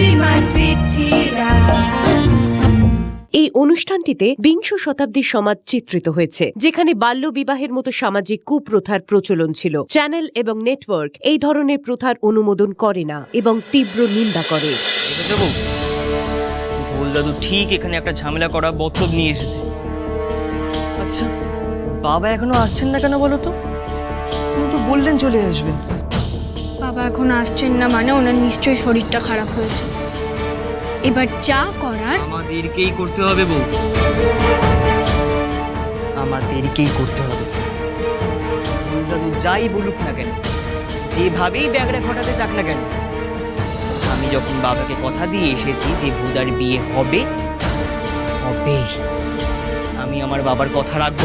শ্রীমান পৃথ্বীরাজ। এই অনুষ্ঠানটিতে বিংশ শতাব্দীর সমাজ চিত্রিত হয়েছে যেখানে বাল্য বিবাহের মতো সামাজিক কুপ্রথার প্রচলন ছিল। চ্যানেল এবং নেটওয়ার্ক এই ধরনের প্রথার অনুমোদন করে না এবং তীব্র নিন্দা করে। দেখেছ ভোল দাদু ঠিক এখানে একটা ঝামেলা করা বতলব নিয়ে এসেছে। আচ্ছা বাবা এখনও আসছেন না কেন বলো তো? উনি তো বললেন চলে আসবেন। বাবা এখন আসছেন না মানে ওনার নিশ্চয়ই শরীরটা খারাপ হয়েছে। এবার যা করার আমাদেরকেই করতে হবে বউ। আমাদেরকেই করতে হবে। দাদু যাই বলুক না কেন যেভাবেই ব্যাগটা ঘটাতে চাক না কেন আমি যখন বাবাকে কথা দিয়ে এসেছি যে ভুদার বিয়ে হবে হবে আমি আমার বাবার কথা রাখব।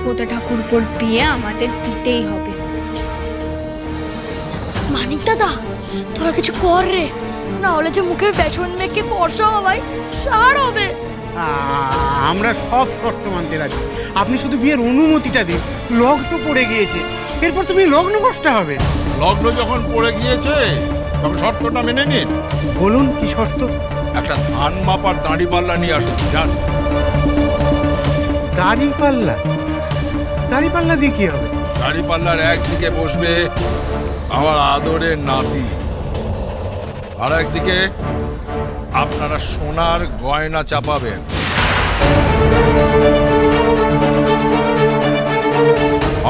খোদা ঠাকুরপোর বিয়ে আমাদের দিতেই হবে। মানিক দাদা তোরা কিছু কর রে। না হলে যে মুখে বেসন মেখে ফর্সা হবাই সার হবে। আ- আমরা সব শর্ত মানতে রাজি। আপনি শুধু বিয়ের অনুমতিটা দিন লগ্ন পড়ে গিয়েছে। এরপর তুমি লগ্ন বসতে হবে। লগ্ন যখন পড়ে গিয়েছে তখন শর্তটা মেনে নিন। বলুন কি শর্ত? একটা ধান মাপার দাঁড়ি পাল্লা নিয়ে আসুন যান দাড়ি পাল্লা? দাড়ি পাল্লা দিয়ে কি হবে? দাঁড়ি পাল্লার একদিকে বসবে আমার আদরের নাতি। আর একদিকে, আপনারা সোনার গয়না চাপাবেন।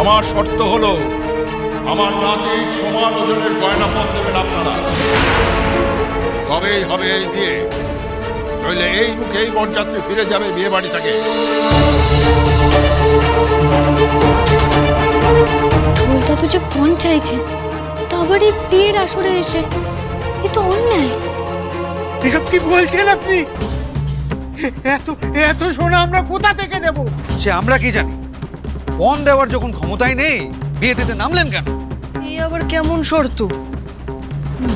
আমার শর্ত হলো, আমার নাতি সমান ওজনের গয়না পথ দেবেন আপনারা। তবেই হবে এই বিয়ে। নইলে এই মুখে এই বরযাত্রী ফিরে যাবে বিয়ে বাড়ি থেকে ঢোলটা তো যে পণ চাইছে, তা আবার এই বিয়ের আসরে এসে এ তো অন্যায়। এসব কি বলছেন আপনি? এত এত সোনা আমরা কোথা থেকে দেব সে আমরা কি জানি? পণ দেওয়ার যখন ক্ষমতাই নেই বিয়ে দিতে নামলেন কেন? এই আবার কেমন শর্ত?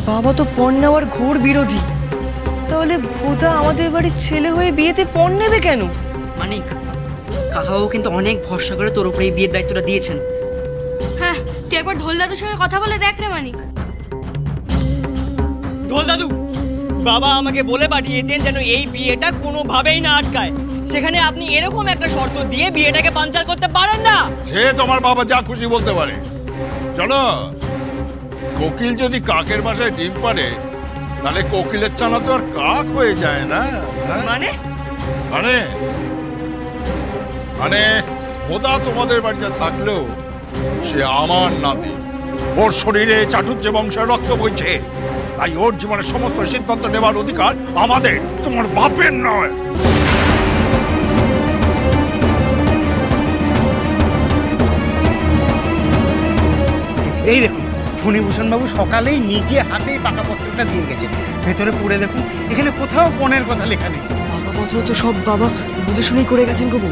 বাবা তো পণ নেওয়ার ঘোর বিরোধী। তাহলে ভোদা আমাদের বাড়ির ছেলে হয়ে বিয়েতে পণ নেবে কেন? মানিক কাকাবাবু কিন্তু অনেক ভরসা করে তোর উপরে এই বিয়ের দায়িত্বটা দিয়েছেন। হ্যাঁ তুই একবার ঢোল দাদুর সঙ্গে কথা বলে দেখ রে মানিক। ঢোল দাদু বাবা আমাকে বলে পাঠিয়েছেন যেন এই বিয়েটা কোনোভাবেই না আটকায়। সেখানে আপনি এরকম একটা শর্ত দিয়ে বিয়েটাকে পাঞ্চার করতে পারেন না। সে তোমার বাবা যা খুশি বলতে পারে। চলো কোকিল যদি কাকের বাসায় ডিম পারে তাহলে কোকিলের চানা তো আর কাক হয়ে যায় না হ্যাঁ? মানে? মানে? মানে খোদা তোমাদের বাড়িতে থাকলেও সে আমার নাতি। ওর শরীরে চাটুর্য বংশের রক্ত বইছে। তাই ওর জীবনের সমস্ত সিদ্ধান্ত নেবার অধিকার আমাদের তোমার বাপের নয়। এই দেখুন ফণিভূষণ বাবু সকালেই নিজে হাতেই পাকাপত্রটা দিয়ে গেছে ভেতরে পড়ে দেখুন এখানে কোথাও পণের কথা লেখা নেই। কাগজপত্র তো সব বাবা বুঝে শুনেই করে গেছেন কবু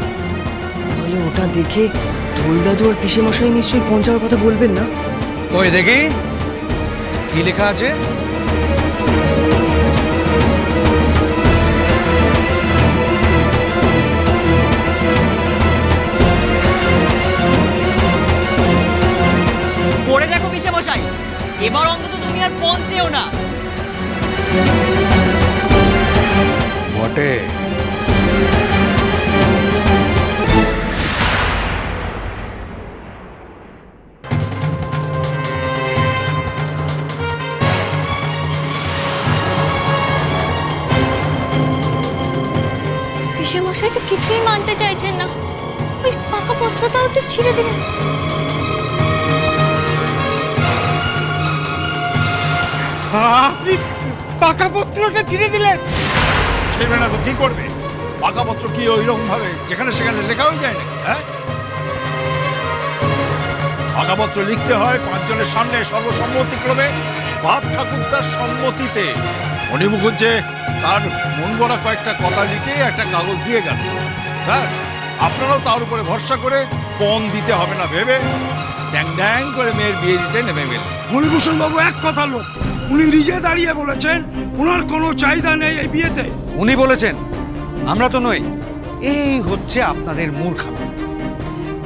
তাহলে ওটা দেখে ঢোল দাদু আর পিসে মশাই নিশ্চয়ই পৌঁছাওয়ার কথা বলবেন না? ওই দেখি? কি লেখা আছে? পিসে মশাই এবার অন্তত তুমি আর পৌঁছেও না। বটে। পিসে মশাই তো কিছুই মানতে চাইছেন না। ওই পাকা পত্রটাও তো ছিঁড়ে দিলেন। আপনি পাকাপত্রটা ছিঁড়ে দিলেন। ছেড়বে না তো কি করবে? পাকাপত্র কি ওই রকম ভাবে যেখানে সেখানে লেখা হয়ে যায় না হ্যাঁ? পাকাপত্র লিখতে হয় পাঁচজনের সামনে সর্বসম্মতিক্রমে বাপ ঠাকুরদার সম্মতিতে। মণি মুখুজ্জে তার মন গড়া কয়েকটা কথা লিখে একটা কাগজ দিয়ে গেল। ব্যাস আপনারাও তার উপরে ভরসা করে পণ দিতে হবে না ভেবে ড্যাং ড্যাং করে মেয়ের বিয়ে দিতে নেমে গেলেন। ফণিভূষণ বাবু এক কথা লোক উনি নিজে দাঁড়িয়ে বলেছেন ওনার কোনো চাহিদা নেই এই বিয়েতে। উনি বলেছেন আমরা তো নই। এই হচ্ছে আপনাদের মূর্খামি।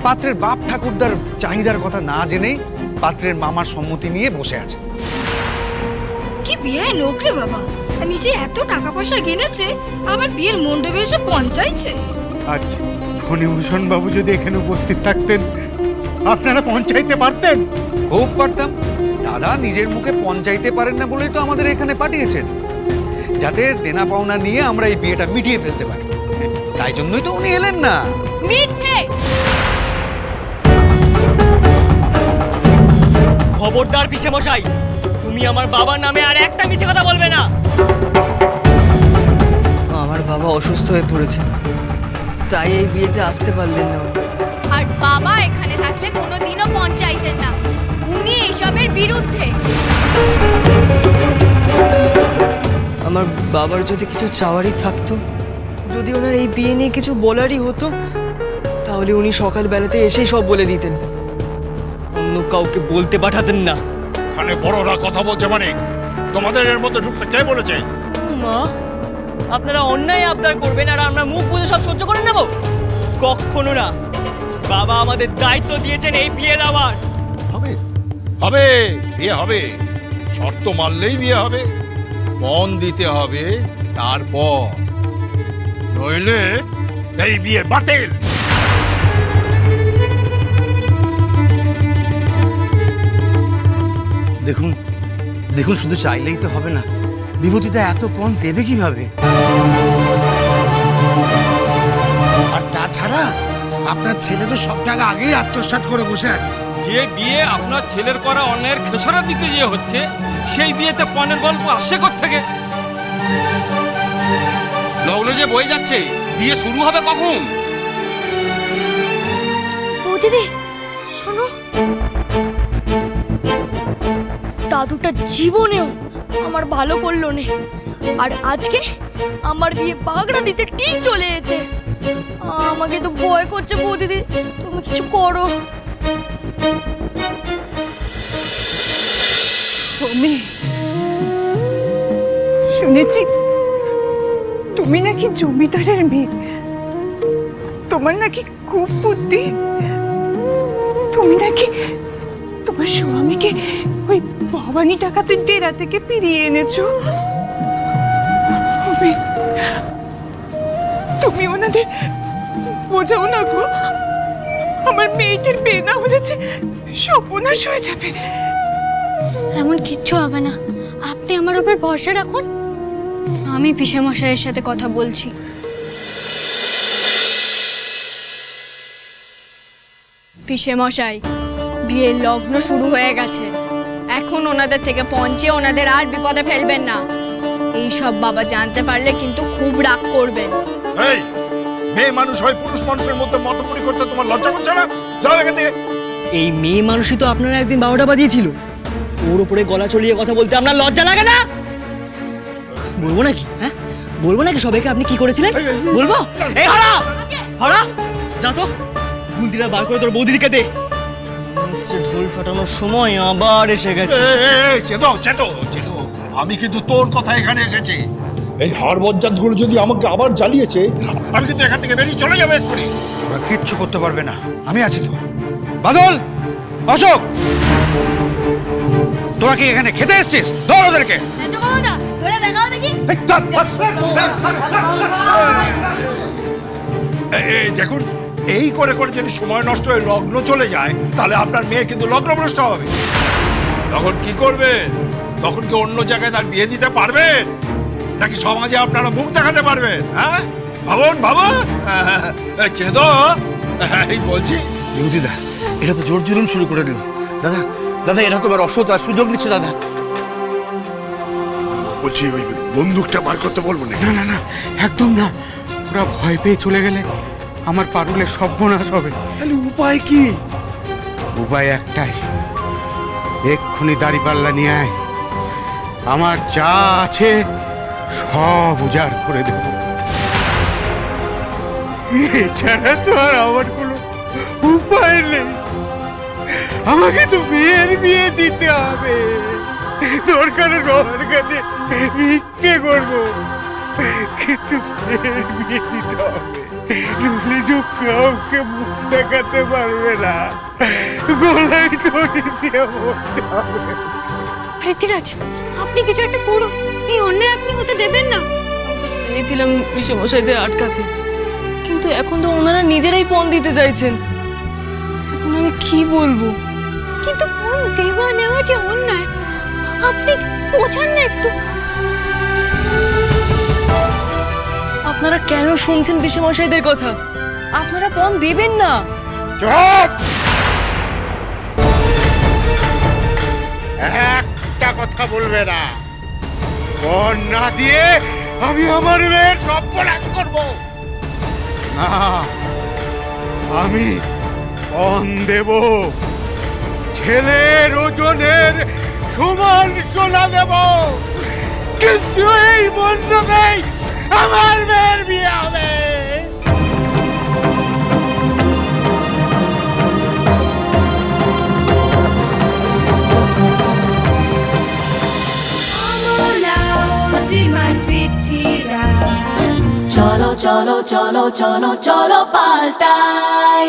পাত্রের বাপ ঠাকুরদার চাহিদার কথা না জেনেই পাত্রের মামার সম্মতি নিয়ে বসে আছে। কি বিয়ে লোক রে বাবা? নিজে এত টাকা পয়সা কিনেছে আবার বিয়ের মণ্ডপে এসে পঞ্চাইছে আচ্ছা ফণিভূষণ বাবু যদি এখানে উপস্থিত থাকতেন আপনারা পৌঁছাইতে পারতেন? খুব পারতাম। দাদা নিজের মুখে পঞ্চাইতে পারেন না বলেই তো আমাদের এখানে পাঠিয়েছেন। যাতে দেনা পাওনা নিয়ে আমরা এই বিয়েটা মিটিয়ে ফেলতে পারি। তাই জন্যই তো উনি এলেন না। মিথ্যে! খবরদার পিছে মশাই তুমি আমার বাবার নামে আর একটা মিছে কথা বলবে না। আমার বাবা অসুস্থ হয়ে পড়েছে। তাই এই বিয়েতে আসতে পারলেন না আর বাবা এখানে থাকলে কোনোদিনও পঞ্চাইতেন না। উনি এইসবের বিরুদ্ধে। আমার বাবার যদি কিছু চাওয়ারই থাকতো যদি ওনার এই বিয়ে নিয়ে কিছু বলারই হতো তাহলে উনি সকালবেলাতে এসেই সব বলে দিতেন। অন্য কাউকে বলতে পাঠাতেন না। এখানে বড়রা কথা বলছে মানে? তোমাদের এর মধ্যে ঢুকতে কে বলেছে? মা আপনারা অন্যায় আবদার করবেন আর আমরা মুখ বুঝে সব সহ্য করে নেব? কখনো না। বাবা আমাদের দায়িত্ব দিয়েছেন এই বিয়ে দেওয়ার হবে বিয়ে হবে। শর্ত মানলেই বিয়ে হবে। পণ দিতে হবে তারপর। নইলে এই বিয়ে বাতিল। দেখুন দেখুন শুধু চাইলেই তো হবে না। বিভূতিটা এত পণ দেবে কীভাবে? আর তাছাড়া আপনার ছেলে তো সব টাকা আগেই আত্মসাৎ করে বসে আছে। যে বিয়ে আপনার ছেলের করা অন্যায়ের খেসরা দিতে যে হচ্ছে সেই বিয়েতে পণের গল্প আসছে থেকে লগ্ন যে বয়ে যাচ্ছে বিয়ে শুরু হবে কখন? ও দিদি শোনো। দাদুটা জীবনেও আমার ভালো করল নে। আর আজকে আমার বিয়ে বাগড়া দিতে ঠিক চলে এসেছে। আমাকে তো ভয় করছে বৌদিদি তুমি কিছু করো। আমি শুনেছি তুমি নাকি জমিদারের মেয়ে। তোমার নাকি খুব বুদ্ধি। তুমি নাকি তোমার স্বামীকে ওই ভবানী ডাকাতের ডেরা থেকে ফিরিয়ে এনেছো। তুমি তুমি ওনাদের বোঝাও না গো, আমার মেয়েটির বিয়ে না? সর্বনাশ হয়ে যাবে। এমন কিচ্ছু হবে না। আপনি আমার উপর ভরসা রাখুন। আমি পিসে মশাইয়ের সাথে কথা বলছি। পিসে মশাই বিয়ের লগ্ন শুরু হয়ে গেছে। এখন ওনাদের থেকে পঞ্চে ওনাদের আর বিপদে ফেলবেন না। এই সব বাবা জানতে পারলে কিন্তু খুব রাগ করবেন। এই মেয়ে মানুষ হয় পুরুষ মানুষের মধ্যে মতপুরি করতে তোমার লজ্জা করছে না? যাও এখান থেকে। এই মেয়ে মানুষই তো আপনারা একদিন বারোটা বাজিয়েছিল। ওর উপরে গলা চলিয়ে কথা বলতে আপনার লজ্জা লাগে না? বলব নাকি? হ্যাঁ? বলব নাকি সবাইকে আপনি কি করেছিলেন? বলব? এই হরা হরা যা তো। গুলতিটা বার করে তোর বৌদিদিকে দে। হচ্ছে ঢোল ফাটানোর সময় আবার এসে গেছে। চেতো চেতো চেতো আমি কিন্তু তোর কথা এখানে এসেছি। এই হারগুলো যদি আমাকে আবার জ্বালিয়েছে আমি কিন্তু এখান থেকে বেরিয়ে চলে যাব এক্ষুনি। ওরা কিচ্ছু করতে পারবে না। আমি আছি তো। বাদল অশোক তোরা কি এখানে খেতে এসছিস ধর ওদেরকে দেখুন এই করে করে যদি সময় নষ্ট হয়ে লগ্ন চলে যায় তাহলে আপনার মেয়ে কিন্তু লগ্ন ভ্রষ্ট হবে তখন কি করবেন তখন কি অন্য জায়গায় তার বিয়ে দিতে পারবেন নাকি সমাজে আপনারা মুখ দেখাতে পারবেন হ্যাঁ ভাবুন ভাবুন চেদ এই বলছি বিভূতিদা এটা তো জোর জুলুম শুরু করে দিল। দাদা দাদা এটা তোমার অসত আর সুযোগ নিচ্ছে দাদা। বলছি ওই বন্দুকটা বার করতে বলব না না না না একদম না। ওরা ভয় পেয়ে চলে গেলে আমার পারুলের সর্বনাশ হবে। তাহলে উপায় কি? উপায় একটাই। এক্ষুনি দাড়ি পাল্লা নিয়ে আয়। আমার যা আছে সব উজাড় করে দেব। এছাড়া তো আর আমার কোনো উপায় নেই। আমাকে তো বিয়ের বিয়ে দিতে হবে। দরকারে রবার কাছে ভিক্ষে করব। কিন্তু বিয়ে দিতে হবে। যে কাউকে মুখ দেখাতে পারবে না। গলায় দড়ি দিয়ে মরতে হবে। পৃথ্বীরাজ আপনি কিছু একটা করুন। এই অন্যায় আপনি হতে দেবেন না। চেয়েছিলাম বিষমশাইদের আটকাতে। কিন্তু এখন তো ওনারা নিজেরাই পণ দিতে চাইছেন। এখন আমি কি বলব? কিন্তু ফোন দেওয়া নেওয়া যে অন্যায়? আপনি বোঝান না একটু। আপনারা কেন শুনছেন বিষমশাইদের কথা? আপনারা পণ দেবেন না। চুপ! একটা কথা বলবে না। পণ না দিয়ে আমি আমার মেয়ের সব পরাজ করব। না আমি পণ দেব। ছেলের ওজনের সমান সোনা দেব। কিন্তু এই বন্ধকেই আমার মেয়ের বিয়ে হবে। চলো চলো চলো চলো চলো, পাল্টাই।